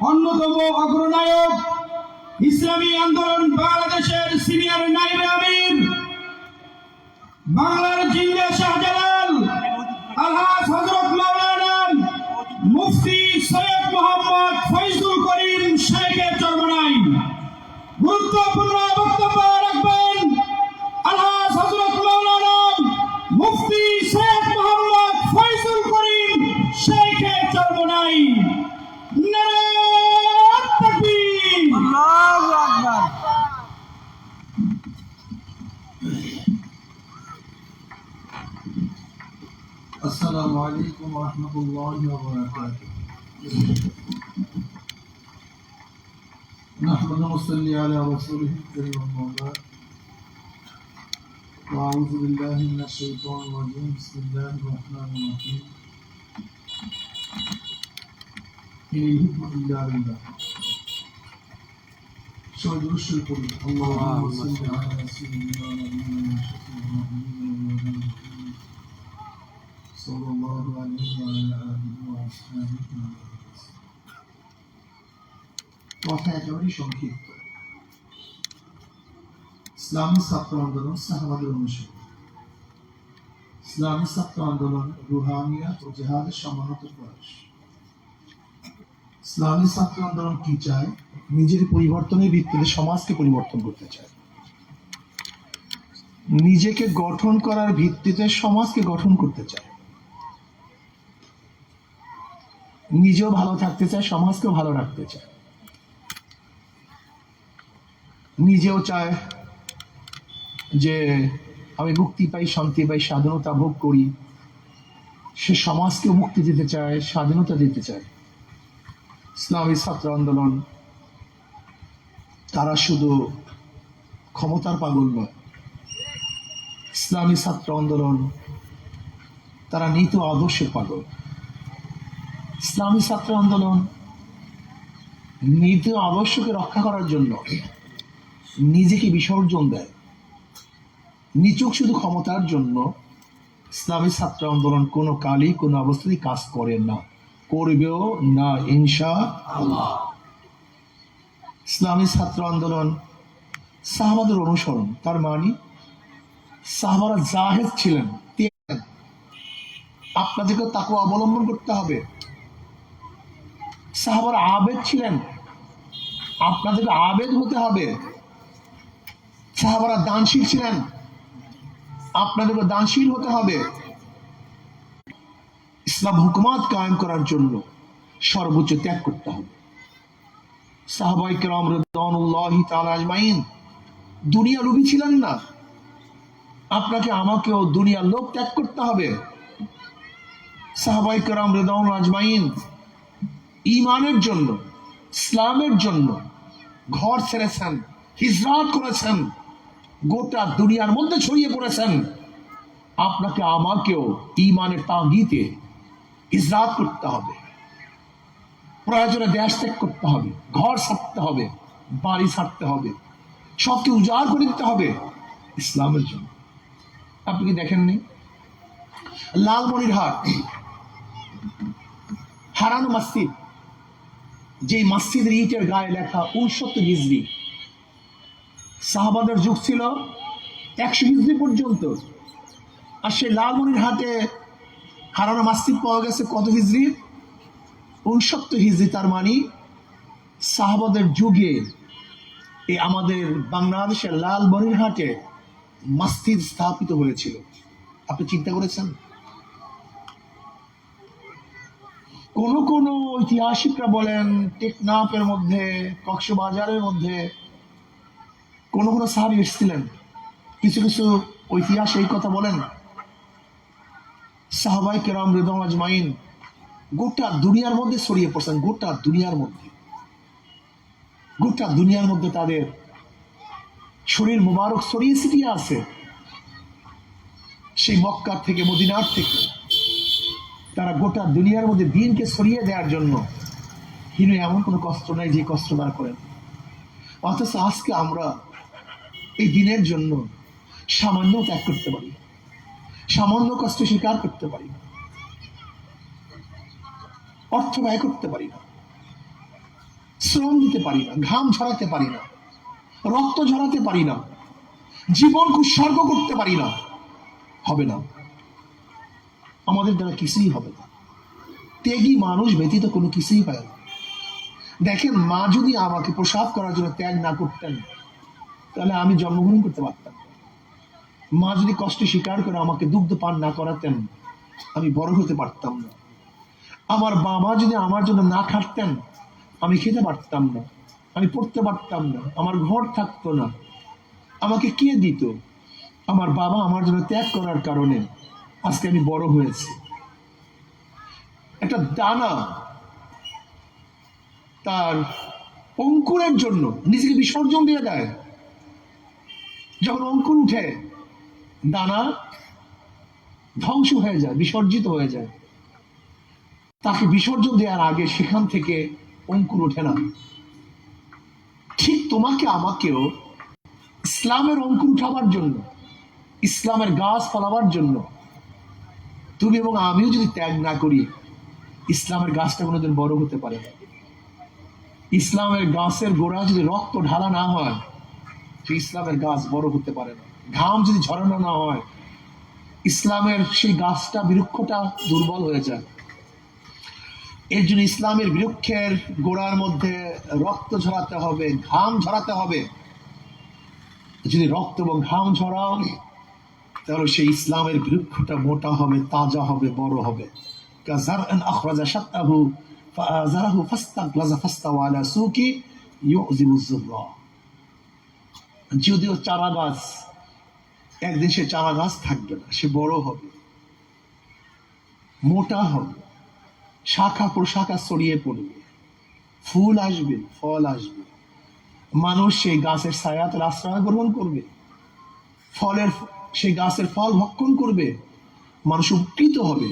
অন্যতম অগ্রনায়ক ইসলামী আন্দোলন বাংলাদেশের সিনিয়র নাইবে আমির, বাংলার জিন্দা শাহজালাল, আলহাজ হজরত মাওলানা মুফতি সৈয়দ মোহাম্মদ ফৈজুল করিম শেখের চরমনাই গুরুত্বপূর্ণ বক্তব্য السلام عليكم ورحمة الله وبركاته نحمد ونصلي على رسوله الكريم أما بعد وأعوذ بالله من الشيطان الرجيم بسم الله الرحمن الرحيم إن الحكم إلا لله شهد رشد القلوب اللهم صل على سيدنا ونبينا وشفيعنا محمد صلى الله عليه وعلى آله وأصحابه وسلم কথা একেবারেই সংক্ষিপ্ত ইসলামী ছাত্র আন্দোলন সাহাবাদের অনুসরণ ইসলামী ছাত্র আন্দোলন রুহানিয়াত ও জেহাদের সমানত প্রয়াস ইসলামী ছাত্র আন্দোলন কি চায় নিজের পরিবর্তনের ভিত্তিতে সমাজকে পরিবর্তন করতে চায় নিজেকে গঠন করার ভিত্তিতে সমাজকে গঠন করতে চায় নিজেও ভালো থাকতে চায়, সমাজকেও ভালো রাখতে চায়। নিজেও চায় যে আমি মুক্তি পাই, শান্তি পাই, স্বাধীনতা ভোগ করি। সে সমাজকেও মুক্তি দিতে চায়, স্বাধীনতা দিতে চায়। ইসলামী ছাত্র আন্দোলন, তারা শুধু ক্ষমতার পাগল নয়। ইসলামী ছাত্র আন্দোলন, তারা নীত আদর্শের পাগল। ইসলামী ছাত্র আন্দোলন, নীতি আদর্শকে রক্ষা করার জন্য নিজেকে বিসর্জন দেয়। নিচুক শুধু ক্ষমতার জন্য ইসলামী ছাত্র আন্দোলন কোনো কালই, কোনো অবস্থাতেই কাজ করে না, করবেও না ইনশা ইসলামী ছাত্র আন্দোলন সাহাবাদের অনুসরণ, তার মানে সাহাবারা জাহেদ ছিলেন। আপনাদেরকে তাকে অবলম্বন করতে হবে। সাহাবারা আবেদ ছিলেন। আপনাদের আবেদ হতে হবে। সাহাবারা দানশীল ছিলেন। আপনাদেরকে দানশীল হতে হবে। ইসলাম হুকুমাত কায়েম করার জন্য সর্বোচ্চ ত্যাগ করতে হবে। সাহাবাই কেরাম রেদানুল্লাহি তাআলা আজমাইন, দুনিয়া লোভী ছিলেন না। আপনাকে আমাকেও দুনিয়ার লোভ ত্যাগ করতে হবে। সাহাবাই কেরাম রেদাউন আজমাইন ইমানের জন্য, ইসলামের জন্য ঘর ছেড়েছেন, হিজরাত করেছেন, গোটা দুনিয়ার মধ্যে ছড়িয়ে পড়েছেন। আপনাকে, আমাকেও ইমানের তাগিতে হিজরাত করতে হবে। প্রয়োজনে দেশ ত্যাগ করতে হবে, ঘর ছাড়তে হবে, বাড়ি ছাড়তে হবে, সবকে উজাড় করে দিতে হবে ইসলামের জন্য। আপনি কি দেখেননি? লালমনিরহাট, হারানো মসজিদ যে মসজিদের ইটের গায়ে লেখা উনসত্তর হিজড়ি। সাহাবাদের যুগ ছিল একশো হিজড়ি পর্যন্ত। আর সেই লালমনিরহাটে হারানো মসজিদ পাওয়া গেছে কত হিজড়ি? উনসত্তর হিজড়ি, তার মানে সাহাবাদের যুগে এই আমাদের বাংলাদেশের লাল বনিরহাটে মসজিদ স্থাপিত হয়েছিল। আপনি চিন্তা করেছেন? কোন কোন ঐতিহাসিকরা বলেন, টেকনাফের মধ্যে, কক্সবাজারের মধ্যে কোন কোন সাহাবি এসেছিলেন। কিছু কিছু ঐতিহাস এই কথা বলেন। সাহাবাই কেরাম রেদম আজমাইন গোটা দুনিয়ার মধ্যে ছড়িয়ে পড়ছেন, গোটা দুনিয়ার মধ্যে। গোটা দুনিয়ার মধ্যে তাদের শরীর মুবারক ছড়িয়ে ছিটিয়ে আছে। সেই মক্কার থেকে, মদিনার থেকে। তারা গোটা দুনিয়ার মধ্যে দিনকে ছড়িয়ে দেওয়ার জন্য কিন্তু এমন কোনো কষ্ট নাই যে কষ্ট না করেন। অথচ আজকে আমরা এই দিনের জন্য সামান্য ত্যাগ করতে পারি। সামান্য কষ্ট স্বীকার করতে পারি না। অর্থ ব্যয় করতে পারি না। শ্রম দিতে পারি না। ঘাম ঝরাতে পারি না। রক্ত ঝরাতে পারি না। জীবন উৎসর্গ করতে পারি না। হবে না। আমাদের দ্বারা কিছুই হবে না। ত্যাগী মানুষ ব্যতীত কোনো কিছুই হয় না। দেখেন, মা যদি আমাকে প্রসাব করার জন্য ত্যাগ না করতেন, তাহলে আমি জন্মগ্রহণ করতে পারতাম। মা যদি কষ্ট স্বীকার করে আমাকে দুগ্ধ পান না করাতেন, আমি বড় হতে পারতাম না। আমার বাবা যদি আমার জন্য না খাটতেন, আমি খেতে পারতাম না। আমি পড়তে পারতাম না। আমার ঘর থাকতো না। আমাকে কে দিত? আমার বাবা আমার জন্য ত্যাগ করার কারণে। আজকে আমি বড় হয়েছি। একটা দানা তার অঙ্কুরের জন্য নিজেকে বিসর্জন দিয়ে দেয়। যখন অঙ্কুর উঠে, দানা ধ্বংস হয়ে যায়, বিসর্জিত হয়ে যায়। তাকে বিসর্জন দেওয়ার আগে সেখান থেকে অঙ্কুর ওঠে না। ঠিক তোমাকে আমাকেও ইসলামের অঙ্কুর উঠাবার জন্য, ইসলামের গাছ ফলাবার জন্য তুমি এবং আমিও যদি ত্যাগ না করি, ইসলামের গাছটা কোনোদিন বড় হতে পারে না। ইসলামের গাছের গোড়া যদি রক্ত ঢালা না হয়, তো ইসলামের গাছ বড় হতে পারে না। ঘাম যদি ঝরানো না হয়, ইসলামের সেই গাছটা বৃক্ষটা দুর্বল হয়ে যায়। এর জন্য ইসলামের বৃক্ষের গোড়ার মধ্যে রক্ত ঝরাতে হবে, ঘাম ঝরাতে হবে। যদি রক্ত এবং ঘাম ঝরাও তাহলে সেই ইসলামের বৃক্ষটা মোটা হবে, তাজা হবে, বড় হবে। যদিও চারা গাছ একদিন সে চারা গাছ থাকবে না, সে বড় হবে, মোটা হবে, শাখা প্রশাখা ছড়িয়ে পড়বে, ফুল আসবে, ফল আসবে। মানুষ সেই গাছের ছায়াতের আশ্রয় গ্রহণ করবে। ফলের সেই গাছের ফল ভক্ষণ করবে, মানুষ উপকৃত হবে।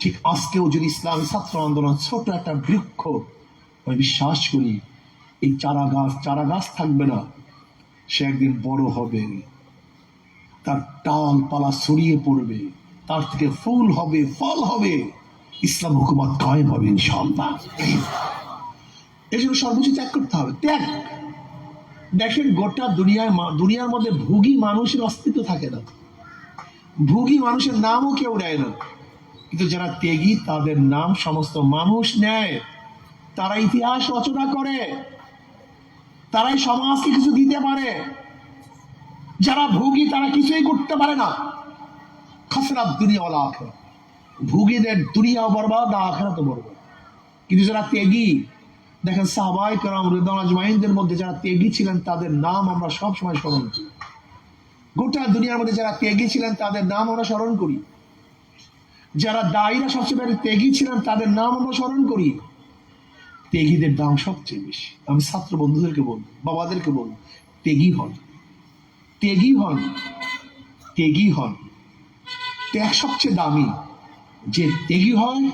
ঠিক আজকেও যদি ইসলামী ছাত্র আন্দোলন ছোট একটা বৃক্ষ, আমি বিশ্বাস করি এই চারা গাছ চারা গাছ থাকবে না, সে একদিন বড় হবে। তার ডাল পালা ছড়িয়ে পড়বে, তার থেকে ফুল হবে, ফল হবে, ইসলাম হুকুমত কায়েম হবে ইনশাআল্লাহ। এই জন্য সর্বোচ্চ ত্যাগ করতে হবে। ত্যাগ! দেখেন গোটা দুনিয়ায় দুনিয়ার মধ্যে ভুগী মানুষের অস্তিত্ব থাকে না। ভুগী মানুষের নামও কেউ নেয় না। কিন্তু যারা ত্যাগী, তাদের নাম সমস্ত মানুষ নেয়। তারা ইতিহাস রচনা করে। তারাই সমাজকে কিছু দিতে পারে। যারা ভোগী, তারা কিছুই করতে পারে না। খসরাত দুনিয়া আখেরা ভুগীদের দুনিয়াও বরবাদ আখেরা তো বরবাদ। কিন্তু যারা ত্যাগী দেখেন সাহবাই কারাম রিদান আজমাইনদের মধ্যে যারা ত্যাগী ছিলেন, তাদের নাম আমরা সব সময় স্মরণ করি। গোটা দুনিয়ার মধ্যে যারা ত্যাগী ছিলেন, তাদের নাম আমরা স্মরণ করি। যারা দায়ীরা সবচেয়ে বেশি ত্যাগী ছিলেন, তাদের নাম আমরা স্মরণ করি। ত্যাগীদের দাম সবচেয়ে বেশি। আমি ছাত্র বন্ধুদেরকে বলব, বাবাদেরকে বলব ত্যাগী হন। ত্যাগী হন। ত্যাগী হন। ত্যাগ সবচেয়ে দামি। যে ত্যাগী হয়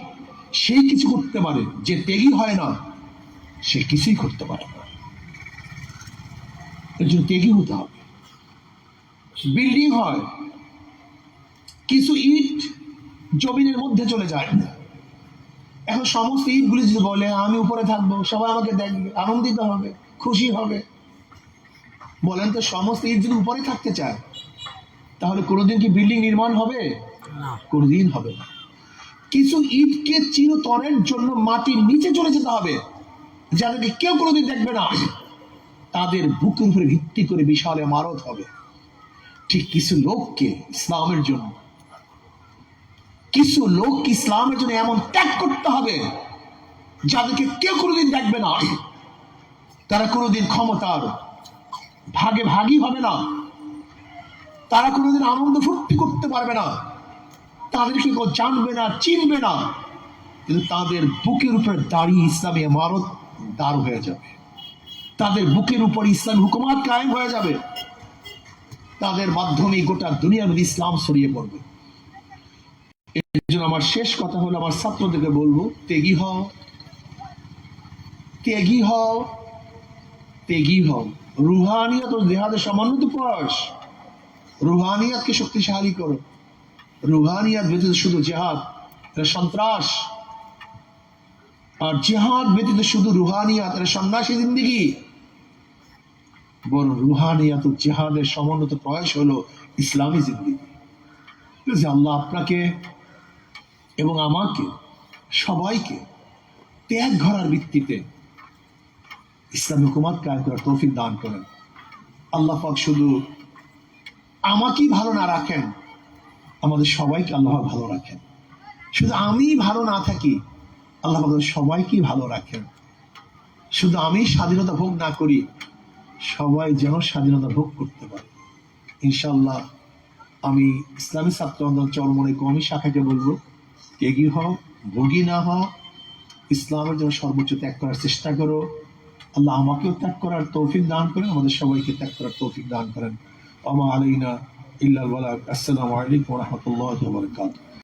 সেই কিছু করতে পারে। যে ত্যাগী হয় না সে কিছুই করতে পারে না। এর জন্য ত্যাগী হতে হবে? বিল্ডিং হয় কিছু ইট জমিনের মধ্যে চলে যায়। এখন সমস্ত ইটগুলি যদি বলে আমি উপরে থাকব সবাই আমাকে দেখবে আনন্দিত হবে খুশি হবে। বলেন তো সমস্ত ইট যদি উপরে থাকতে চায় তাহলে কোনোদিন কি বিল্ডিং নির্মাণ হবে? কোনোদিন হবে না। কিছু ইটকে চিরতরের জন্য মাটির নিচে চলে যেতে হবে। যাদেরকে কেউ কোনোদিন দেখবে না, তাদের বুকের উপরে ভিত্তি করে বিশাল মারত হবে। ঠিক কিছু লোককে ইসলামের জন্য, কিছু লোক ইসলামের জন্য এমন ত্যাগ করতে হবে, যাদেরকে কেউ কোনোদিন দেখবে না। তারা কোনোদিন ক্ষমতার ভাগে ভাগই হবে না। তারা কোনোদিন আনন্দ ফুর্তি করতে পারবে না। তাদেরকে কেউ জানবে না, চিনবে না। কিন্তু তাদের বুকের উপরে দাঁড়িয়ে ইসলামী ইমারত দাঁড় হয়ে যাবে। তাদের বুকের উপর ইসলাম হুকুমাত কায়েম হয়ে যাবে। তাদের মাধ্যমে গোটা দুনিয়ার ইসলাম ছড়িয়ে পড়বে। এর আমার শেষ কথা হলো, আমার ছাত্রদেরকে বলব, তেগি হও। তেগি হও। তেগি হও। রুহানিয়ত ও দেহাদের সমন্বিত প্রয়াস। রুহানিয়াতকে শক্তিশালী করো। রুহানিয়াত ব্যতীত শুধু জেহাদ সন্ত্রাস। আর জেহাদ ব্যতীত শুধু রুহানিয়াত সন্ন্যাসী জিন্দিগি। বরং রুহানিয়াত জেহাদের সমন্বিত প্রয়াস হলো ইসলামী জিন্দিগি। যে আল্লাহ আপনাকে এবং আমাকে, সবাইকে ত্যাগ ঘরার ভিত্তিতে ইসলামী হুকুমাত কায়েম করার তৌফিক দান করেন। আল্লাহ পাক শুধু আমাকেই ভালো না রাখেন, আমাদের সবাইকে আল্লাহ ভালো রাখেন। শুধু আমি ভালো না থাকি আল্লাহ আমাদের সবাইকেই ভালো রাখেন। শুধু আমি স্বাধীনতা ভোগ না করি, সবাই যেন স্বাধীনতা ভোগ করতে পারে। ইনশাল্লাহ আমি ইসলামী ছাত্র আন্দোলন চরমনে কমি শাখাকে বলব এগিয়ে হও, ভোগী না হও, ইসলামের জন্য সর্বোচ্চ ত্যাগ করার চেষ্টা করো। আল্লাহ আমাকেও ত্যাগ করার তৌফিক দান করেন, আমাদের সবাইকে ত্যাগ করার তৌফিক দান করেন। আমা আলাইনা ইল্লাল আসসালামু আলাইকুম রাহমাতুল্লাহি